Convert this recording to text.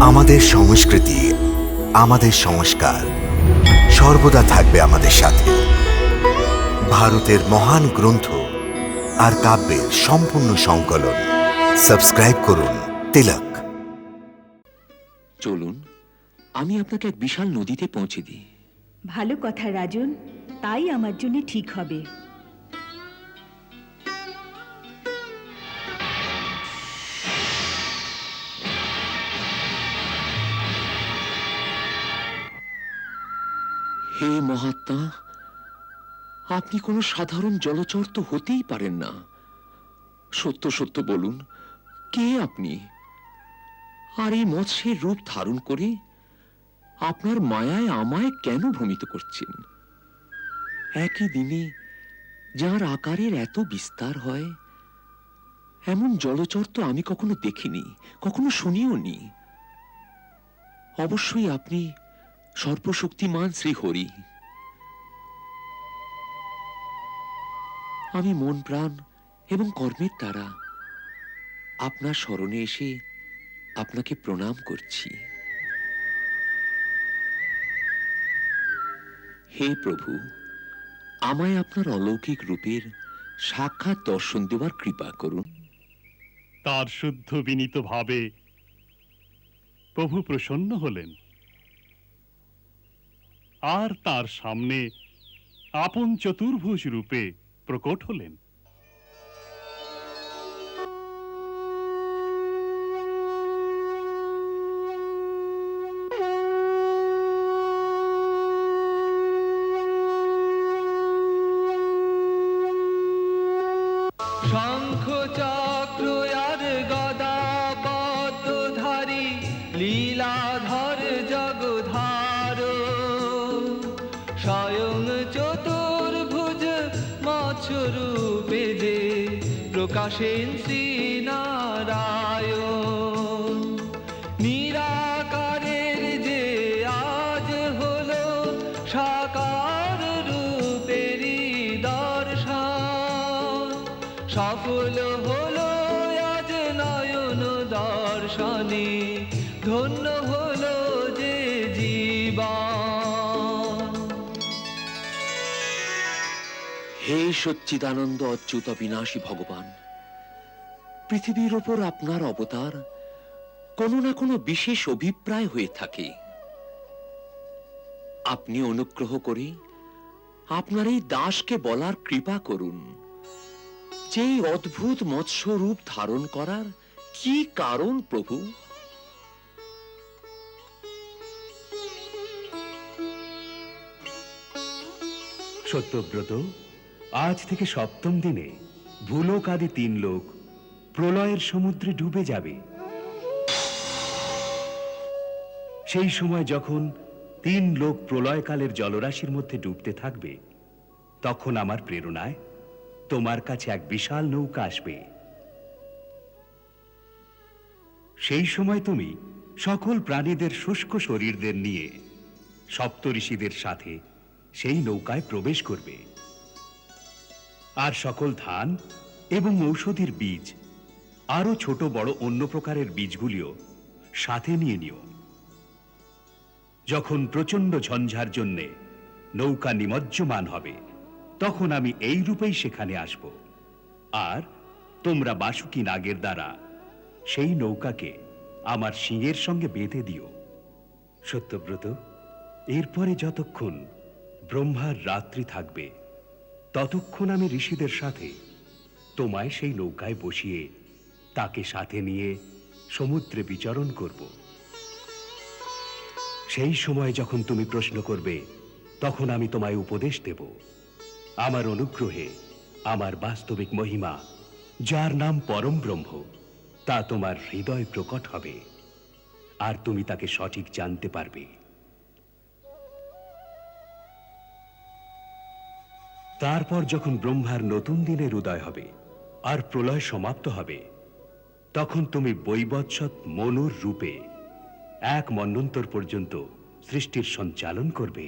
আমাদের সংস্কৃতি আমাদের সংস্কার সর্বদা থাকবে আমাদের সাথে। ভারতের মহান গ্রন্থ আর কাব্যের সম্পূর্ণ সংকলন। সাবস্ক্রাইব করুন তিলক। চলুন আমি আপনাকে এক বিশাল নদীতে পৌঁছে দিই। ভালো কথা রাজন। তাই আমার জন্য ঠিক হবে। হে মহাত্মা, আপনি কোনো সাধারণ জলচর তো হতেই পারেন না। সত্য সত্য বলুন, কে আপনি? আর এই মৎস্যের রূপ ধারণ করে আপনার মায়ায় আমায় কেন ভ্রমিত করছেন? একই দিনে যার আকারের এত বিস্তার হয়, এমন জলচর তো আমি কখনো দেখিনি, কখনো শুনিও নি অবশ্যই আপনি সর্বশক্তিমান শ্রী হরি আমি মন, প্রাণ এবং কর্মের দ্বারা আপনার স্মরণে এসে আপনাকে প্রণাম করছি। হে প্রভু, আমায় আপনার অলৌকিক রূপের সাক্ষাৎ দর্শন দেওয়ার কৃপা করুন। তার শুদ্ধ বিনীত ভাবে প্রভু প্রসন্ন হলেন। আর তার সামনে আপন চতুর্ভুজ রূপে প্রকট হলেন। শঙ্খ চক্র স্বয়ং চতুর্ভুজ মৎস্যরূপে যে প্রকাশেন শ্রী নারায়ণ নিরাকারের যে আজ হলো সাকার রূপেরই দর্শন। সফল হলো আজ নয়ন দর্শনে, ধন্য হল যে জীবন। হে সচ্চিদানন্দ অচ্যুত বিনাশী ভগবান, পৃথিবীর ওপর আপনার অবতার কোনো না কোনো বিশেষ অভিপ্রায় হয়ে থাকে। আপনি অনুগ্রহ করে আপনার এই দাসকে বলার কৃপা করুন, যে অদ্ভুত মৎস্য রূপ ধারণ করার কি কারণ প্রভু? সত্যব্রত আজ থেকে সপ্তম দিনে ভূলোক আদি তিন লোক প্রলয়ের সমুদ্রে ডুবে যাবে। সেই সময় যখন তিন লোক প্রলয়কালের জলরাশির মধ্যে ডুবতে থাকবে, তখন আমার প্রেরণায় তোমার কাছে এক বিশাল নৌকা আসবে। সেই সময় তুমি সকল প্রাণীদের শুষ্ক শরীরদের নিয়ে সপ্তঋষিদের সাথে সেই নৌকায় প্রবেশ করবে। আর সকল ধান এবং ঔষধির বীজ আরও ছোট বড় অন্য প্রকারের বীজগুলিও সাথে নিয়ে নিও। যখন প্রচণ্ড ঝঞ্ঝার জন্যে নৌকা নিমজ্জমান হবে, তখন আমি এই রূপেই সেখানে আসব। আর তোমরা বাসুকি নাগের দ্বারা সেই নৌকাকে আমার সিংহের সঙ্গে বেঁধে দিও। সত্যব্রত, এরপরে যতক্ষণ ব্রহ্মার রাত্রি থাকবে ততক্ষণ আমি ঋষিদের সাথে তোমায় সেই নৌকায় বসিয়ে তাকে সাথে নিয়ে সমুদ্রে বিচরণ করব। সেই সময় যখন তুমি প্রশ্ন করবে, তখন আমি তোমায় উপদেশ দেব। আমার অনুগ্রহে, আমার বাস্তবিক মহিমা, যার নাম পরম ব্রহ্ম, তা তোমার হৃদয় প্রকট হবে, আর তুমি তাকে সঠিক জানতে পারবে। তারপর যখন ব্রহ্মার নতুন দিনের উদয় হবে আর প্রলয় সমাপ্ত হবে, তখন তুমি বৈবৎসৎ মনুর রূপে এক মন্নন্তর পর্যন্ত সৃষ্টির সঞ্চালন করবে।